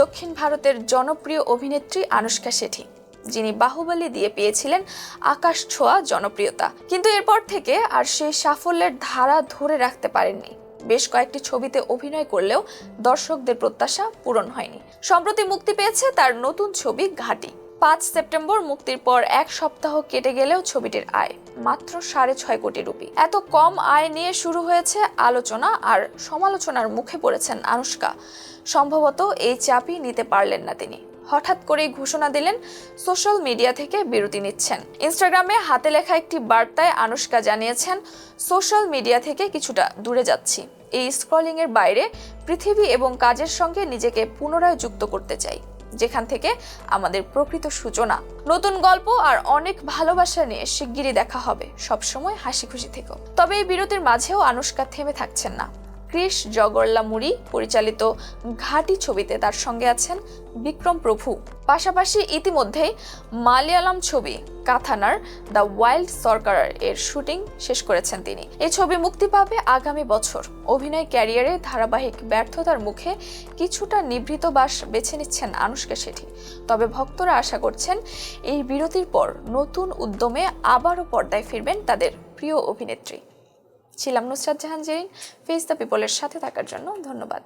দক্ষিণ ভারতের জনপ্রিয় অভিনেত্রী আনুষ্কা শেঠি যিনি বাহুবলী দিয়ে পেয়েছিলেন আকাশ ছোঁয়া জনপ্রিয়তা। কিন্তু এরপর থেকে আর সেই সাফল্যের ধারা ধরে রাখতে পারেননি। বেশ কয়েকটি ছবিতে অভিনয় করলেও দর্শকদের প্রত্যাশা পূরণ হয়নি। সম্প্রতি মুক্তি পেয়েছে তার নতুন ছবি ঘাটি। পাঁচ সেপ্টেম্বর মুক্তির পর এক সপ্তাহ কেটে গেলেও ছবিটির আয় মাত্র সাড়ে ছয় কোটি রুপি। এত কম আয় নিয়ে শুরু হয়েছে আলোচনা আর সমালোচনার মুখে পড়েছেন আনুষ্কা। সম্ভবত এই চাপই নিতে পারলেন না তিনি। হঠাৎ করেই ঘোষণা দিলেন, সোশ্যাল মিডিয়া থেকে বিরতি নিচ্ছেন। ইনস্টাগ্রামে হাতে লেখা একটি বার্তায় আনুষ্কা জানিয়েছেন, সোশ্যাল মিডিয়া থেকে কিছুটা দূরে যাচ্ছি। এই স্ক্রলিং এর বাইরে পৃথিবী এবং কাজের সঙ্গে নিজেকে পুনরায় যুক্ত করতে চাই। যেখান থেকে আমাদের প্রকৃত সূচনা। নতুন গল্প আর অনেক ভালোবাসা নিয়ে শিগগিরই দেখা হবে। সবসময় হাসি খুশি থেকে। তবে এই বিরতির মাঝেও আনুষ্কা থেমে থাকছেন না। ক্রিস জগরলা মুড়ি পরিচালিত ঘাটি ছবিতে তার সঙ্গে আছেন বিক্রম প্রভু। পাশাপাশি ইতিমধ্যেই মালয়ালম ছবি কাথানার দ্য ওয়াইল্ড সরকার এর শুটিং শেষ করেছেন তিনি। এই ছবি মুক্তি পাবে আগামী বছর। অভিনয় ক্যারিয়ারে ধারাবাহিক ব্যর্থতার মুখে কিছুটা নিভৃত বাস বেছে নিচ্ছেন আনুষ্কা শেঠি। তবে ভক্তরা আশা করছেন এই বিরতির পর নতুন উদ্যমে আবারও পর্দায় ফিরবেন তাদের প্রিয় অভিনেত্রী। ছিলাম নুসরাত জাহান জেরিন ফেস দ্য পিপলের সাথে থাকার জন্য ধন্যবাদ।